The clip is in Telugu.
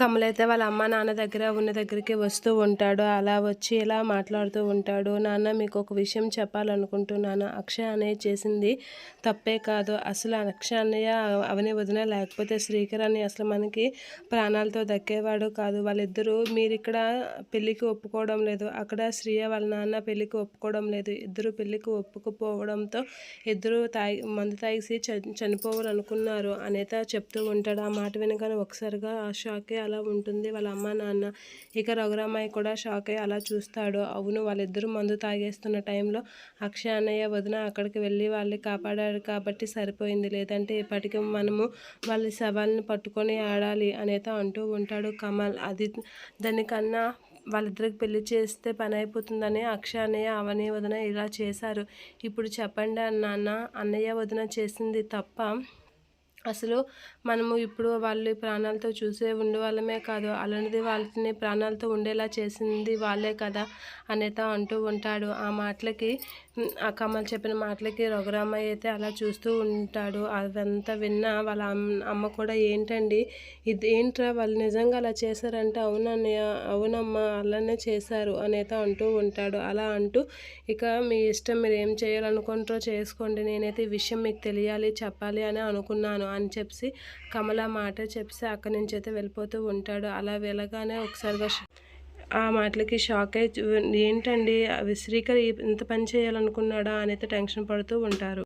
కమల్ అయితే వాళ్ళ అమ్మ నాన్న దగ్గర ఉన్న దగ్గరికి వస్తూ ఉంటాడు. అలా వచ్చి ఇలా మాట్లాడుతూ ఉంటాడు. నాన్న మీకు ఒక విషయం చెప్పాలనుకుంటున్నాను. అక్షయ అనేది చేసింది తప్పే కాదు. అసలు అక్షయ అన్నయ్య అవని వదిన లేకపోతే శ్రీకర్ అని అసలు మనకి ప్రాణాలతో దక్కేవాడు కాదు. వాళ్ళిద్దరూ మీరు ఇక్కడ పెళ్ళికి ఒప్పుకోవడం లేదు. అక్కడ శ్రీయ వాళ్ళ నాన్న పెళ్ళికి ఒప్పుకోవడం లేదు. ఇద్దరు పెళ్ళికి ఒప్పుకోపోవడంతో ఇద్దరు తాగి మందు తాగిసి చ చనిపోవాలనుకున్నారు. అనేత చెప్తూ ఉంటాడు. ఆ మాట వినగానే ఒకసారిగా ఆ షాకే అలా ఉంటుంది. వాళ్ళ అమ్మ నాన్న ఇక రఘురామయ్య కూడా షాక్ అయ్యి అలా చూస్తాడు. అవును వాళ్ళిద్దరూ మందు తాగేస్తున్న టైంలో అక్షయ అన్నయ్య వదిన అక్కడికి వెళ్ళి వాళ్ళని కాపాడారు కాబట్టి సరిపోయింది. లేదంటే ఇప్పటికీ మనము వాళ్ళ శవాలను పట్టుకొని ఆడాలి అనేది అంటూ ఉంటాడు కమల్. అది దానికన్నా వాళ్ళిద్దరికి పెళ్ళి చేస్తే పని అయిపోతుందని అక్ష అన్నయ్య అవనయ్య వదిన ఇలా చేశారు. ఇప్పుడు చెప్పండి నాన్న అన్నయ్య వదిన చేసింది తప్ప అసలు మనము ఇప్పుడు వాళ్ళు ప్రాణాలతో చూసే ఉండేవాళ్ళమే కాదు అలాంటిది వాళ్ళని ప్రాణాలతో ఉండేలా చేసింది వాళ్ళే కదా అనేత అంటూ ఉంటాడు. ఆ మాటలకి ఆ కమల్ చెప్పిన మాటలకి రఘురామయ్య అయితే అలా చూస్తూ ఉంటాడు. అదంతా విన్నా వాళ్ళ అమ్మ కూడా ఏంటండి ఇది ఏంట్రా వాళ్ళు నిజంగా అలా చేశారంటే అవునన్నయ్య అవునమ్మా అలానే చేశారు అనేత అంటూ ఉంటాడు. అలా అంటూ ఇక మీ ఇష్టం మీరు ఏం చేయాలనుకుంటారో చేసుకోండి. నేనైతే ఈ విషయం మీకు తెలియాలి చెప్పాలి అని అనుకున్నాను. అని చెప్పి కమల మాట చెప్పి అక్కడి నుంచి అయితే వెళ్ళిపోతూ ఉంటాడు. అలా వెళ్ళగానే ఒకసారిగా ఆ మాటలకి షాక్ అయి ఏంటండి? విశ్రీకర్ ఇంత పని చేయాలనుకున్నాడా? అని అయితే టెన్షన్ పడుతూ ఉంటారు.